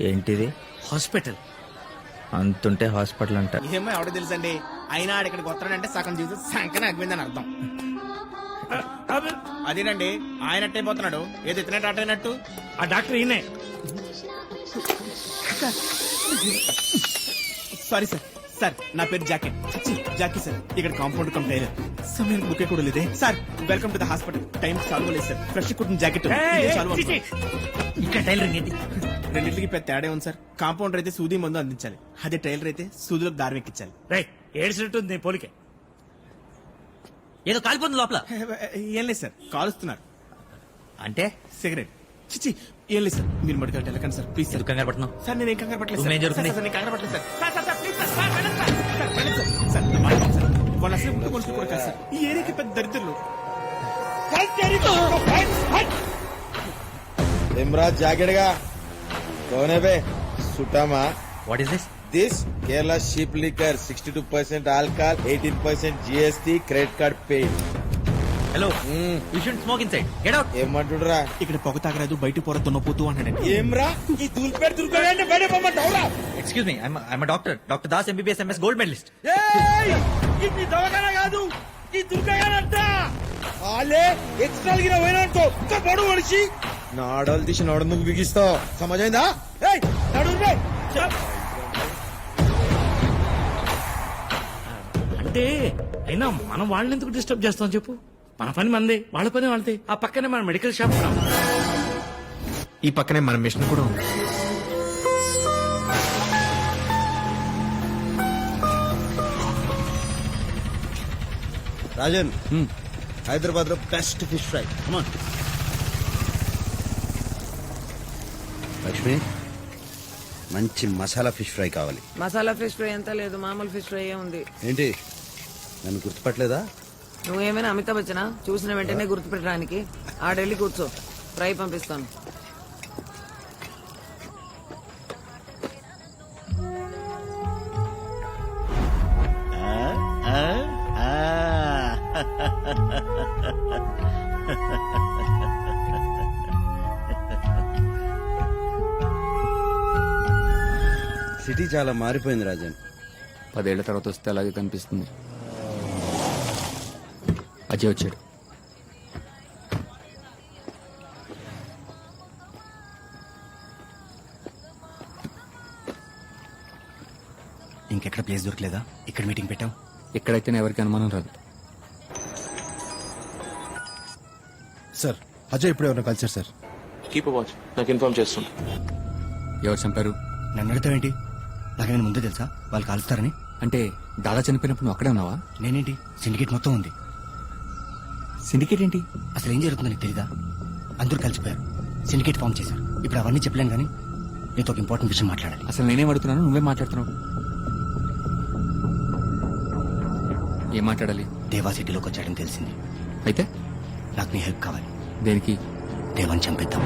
ఏంటిది? Hospital. అంతుంటే hospital అంట. ఏమో ఎవడో తెలుసండి. అయినా ఆడ ఇక్కడికి వస్తాడంటే సగం జీవితం సంకన అగ్గిందని అర్థం. అదేనండి ఆయన అట్టయిపోతున్నాడు ఏది ఎత్తినట్టు అట్టయినట్టు ఆ డాక్టర్ ఈయనే. సారీ సార్ సార్ నా పేరు జాకీ జాకీ సార్ ఇక్కడ కాంపౌండ్ టైలర్. సమయం బుకే కూడా లేదే. Sir welcome to the hospital. Time solve లేదు సార్. ఫ్రెష్ కుట్టిన జాకెట్. ఇక్కడ టైలరింగ్ ఏంటి? రెండింటికి పెద్ద తేడా ఉంది సార్ కాంపౌండర్ అయితే సూది మందు అందించాలి అదే టైలర్ అయితే సూదులకు దారం ఎక్కించాలి రై ఏడ్చినట్టు ఉంది పోలికే ఏదో కాలిపోతుంది లోపల ఏం లేదు సార్ కాలుస్తున్నారు అంటే సిగరెట్ చిచి ఏం లేదు సార్ మీరు మెడికల్ వెళ్ళకండి సార్ ప్లీజ్ సార్ కంగారు పడుతున్నావు సార్ నేను ఏం కంగారు పట్టలేదు ఏం సార్. జరుగుతుంది? సార్, సార్, నేను కంగారు పట్టలేదు sir. Sir, sir, please sir. Sir, వెళ్ళండి సార్. సార్, వెళ్ళండి సార్. Sir, sir. వాళ్ళు అసలు ముందు మనుషులు కూడా కాదు సార్ ఈ ఏరియాకి పెద్ద దరిద్రులు ఇమ్రాజ్ జాకెట్గా కోనే సుటామా. What is this this Kerala sheep liquor sixty two percent alcohol eighteen percent GST credit card pay hello you should smoke inside get out ఏమంటుండ్రా ఇక్కడ పొగ తాగరాదు బయట పొర దున్నపోతూ అంటాడండి ఏమ్రా? ఈ దూల్పేట దుర్గంటే బయట పొమ్మంటావురా excuse me I'm doctor doctor Das MBBS MS gold medalist ఇది దవకన కాదు ఈ దుర్గగానంట ఆలే ఎక్స్ట్రా గిన పోయినానుకో పడు మనిషి. నాడలు తీసి నాడు నువ్వు బిగిస్తావు సమజైందా. అంటే అయినా మనం వాళ్ళని ఎందుకు డిస్టర్బ్ చేస్తాం చెప్పు? మన పని మందే వాళ్ళ పని వాళ్ళదే. ఆ పక్కనే మన మెడికల్ షాప్ ఉన్నాం ఈ పక్కనే మన మిషన్ కూడా ఉంది. రాజన్ హైదరాబాద్లో బెస్ట్ ఫిష్ ఫ్రై. లక్ష్మి మంచి మసాలా ఫిష్ ఫ్రై కావాలి. మసాలా ఫిష్ ఫ్రై ఎంత లేదు మామూలు ఫిష్ ఫ్రై ఉంది. ఏంటి? నన్ను గుర్తుపట్టలేదా? నువ్వేమైనా అమితాబ్ బచ్చనా? చూసిన వెంటనే గుర్తుపెట్టడానికి ఆడెళ్ళి కూర్చో. ఫ్రై పంపిస్తాను. సిటీ చాలా మారిపోయింది రాజన్. పదేళ్ళ తర్వాత వస్తే అలాగే కనిపిస్తుంది. అజయ్ వచ్చాడు. ఇంకెక్కడ ప్లేస్ దొరకలేదా? ఇక్కడ మీటింగ్ పెట్టాం ఎక్కడైతేనే ఎవరికి అనుమానం రాదు. సార్ అజయ్ ఇప్పుడు ఎవరైనా కలిసారు సార్. కీప్ వాచ్ నాకు ఇన్ఫార్మ్ చేస్తుండు. ఎవరు చంపారు? నన్ను అడుగుతావేంటి? నాకేమైనా ముందే తెలుసా? వాళ్ళు కాలుస్తారని. అంటే దాదా చనిపోయినప్పుడు నువ్వు అక్కడే ఉన్నావా? నేనేంటి? సిండికేట్ మొత్తం ఉంది. సిండికేట్ ఏంటి? అసలు ఏం జరుగుతుందో నీకు తెలీదా? అందరూ కలిసిపోయారు. సిండికేట్ ఫామ్ చేశారు. ఇప్పుడు అవన్నీ చెప్పలేను కానీ నీతో ఒక ఇంపార్టెంట్ విషయం మాట్లాడాలి. అసలు నేనేం అడుగుతున్నాను నువ్వే మాట్లాడుతున్నావు. ఏం మాట్లాడాలి? దేవా సిటీలోకి వచ్చాడని తెలిసింది. అయితే? నాకు నీ హెల్ప్ కావాలి. దేనికి? దేవాన్ని చంపేద్దాం.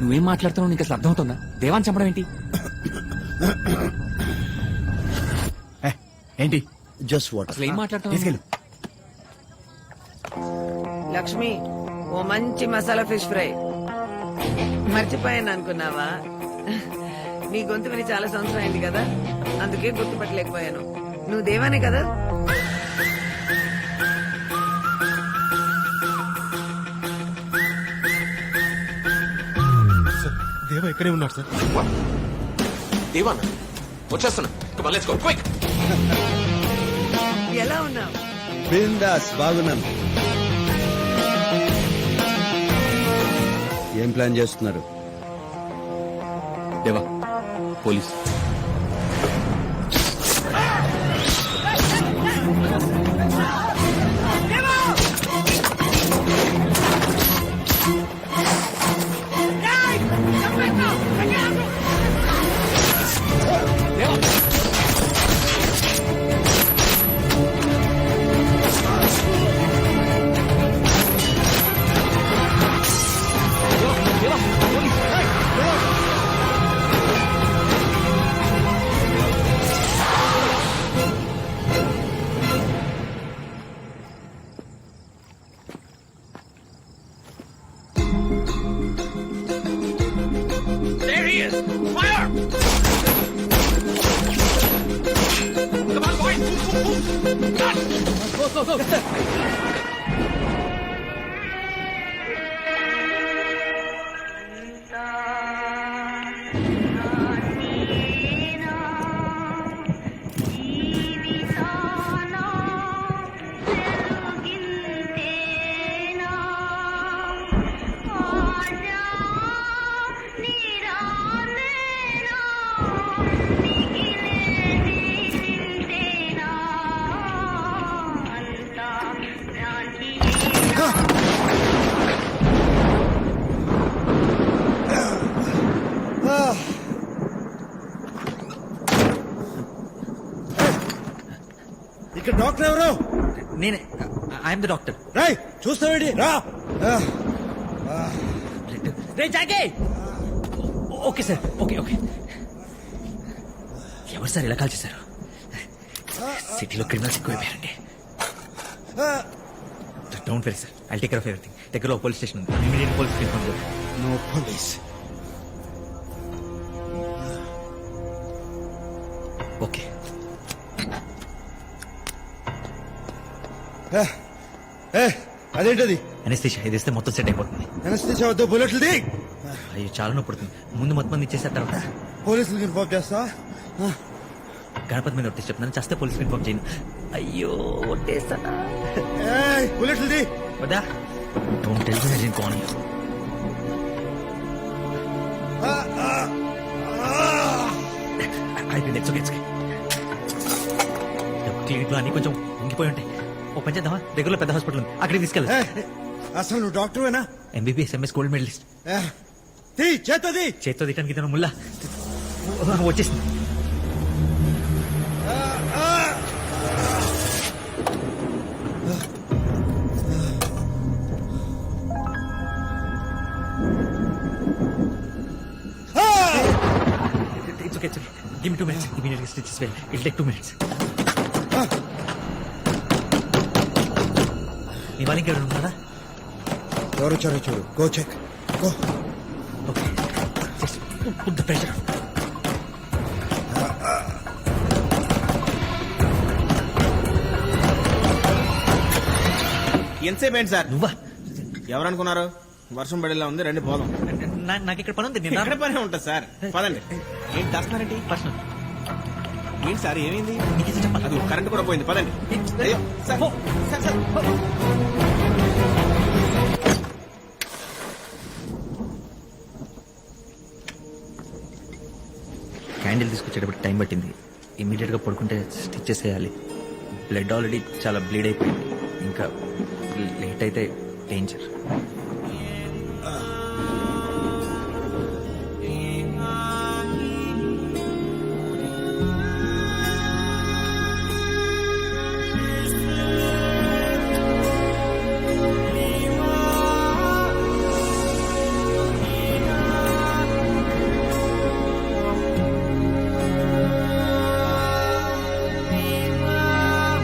నువ్వేం మాట్లాడుతున్నావు? నీకు అసలు అర్థమవుతుందా? దేవాన్ని చంపడం ఏంటి? ఏ, ఏంటి? జస్ట్ వాట్ అసలు ఏం మాట్లాడుతున్నావు? తీసుకెళ్ళు. లక్ష్మి ఓ మంచి మసాలా ఫిష్ ఫ్రై. మర్చిపోయాను అనుకున్నావా? నీ గొంతు విని చాలా సంవత్సరం అయింది కదా? అందుకే గుర్తుపట్టలేకపోయాను. నువ్వు దేవానే కదా? దేవ ఇక్కడే ఉన్నాడు సార్. దేవాన్? వచ్చేస్తున్నా. Go, quick. ఎలా ఉన్నావు? బిందాస్ బాగున్నాను. ఏం ప్లాన్ చేస్తున్నారు? దేవా పోలీస్. ఇక్కడ డాక్టర్ ఎవరు నేనే I am the doctor. Rai చూస్తావేంటి? రా. రే జాకే! Okay sir okay okay. ఎవరు సార్ ఇలా కాల్ చేశారు? సిటీలో criminals ఎక్కువైపోయారండి. Don't worry sir. I take care of everything. దగ్గరలో పోలీస్ స్టేషన్ ఉంది. ఇమీడియట్ పోలీస్ చేయండి నో పోలీస్. ఏ అదేంటది అనెస్థిషియా ఇది ఇస్తే మొత్తం సెట్ అయిపోతుంది అనస్థిషా వద్దు బుల్లెట్లు ది అయ్యో చాలా నొప్పి పుడుతుంది ముందు మొత్తం మంది ఇచ్చేసారు తర్వాత పోలీసులకు ఇన్ఫార్మ్ చేస్తా గణపతి మీద ఒట్టేసి చెప్తున్నాను చేస్తే పోలీస్ ఇన్ఫార్మ్ చేయను అయ్యో ఒట్టేస్తానా ఏయ్, బుల్లెట్లు ది వద్దా డోంట్ టెల్ మీ నేను కోన్ అయిపోయింది ఇట్స్ ఓకే ఇట్స్ అన్ని కొంచెం ఉంగిపోయి ఉంటాయి ఓ పని చేద్దామా? దగ్గరలో పెద్ద హాస్పిటల్ ఉంది. అక్కడికి తీసుకెళ్ళి అసలు నువ్వు డాక్టర్వేనా ఎంబీబీఎస్ ఎంఎస్ గోల్డ్ మెడలిస్ట్ తీ చేతది చేత్తో తిట్టడానికి ఇతను ముల్లా? వచ్చేసింది. It's okay it's okay give me two minutes ఇమీడియట్గా stitches well it take two minutes నీ ఎవరు ఉన్నారా ఎవరు వచ్చారో చూడు. Go check go okay. Just put the pressure. ఎంతసేపు ఏంటి సార్? నువ్వా? ఎవరనుకున్నారు? వర్షం పడేలా ఉంది రండి పోదాం. నాకు ఇక్కడ పని ఉంది నేను పనే ఉంటుంది సార్. పదండి. ఏంటి దాస్తున్నారేంటి పర్సనల్. ఏంటి సార్ ఏమైంది? అది కరెంట్ కూడా పోయింది. పదండి. క్యాండిల్ తీసుకొచ్చేటప్పుడు టైం పట్టింది. ఇమీడియట్గా పడుకుంటే స్టిచెస్ వేయాలి బ్లడ్ ఆల్రెడీ చాలా బ్లీడ్ అయిపోయింది. ఇంకా లేట్ అయితే డేంజర్.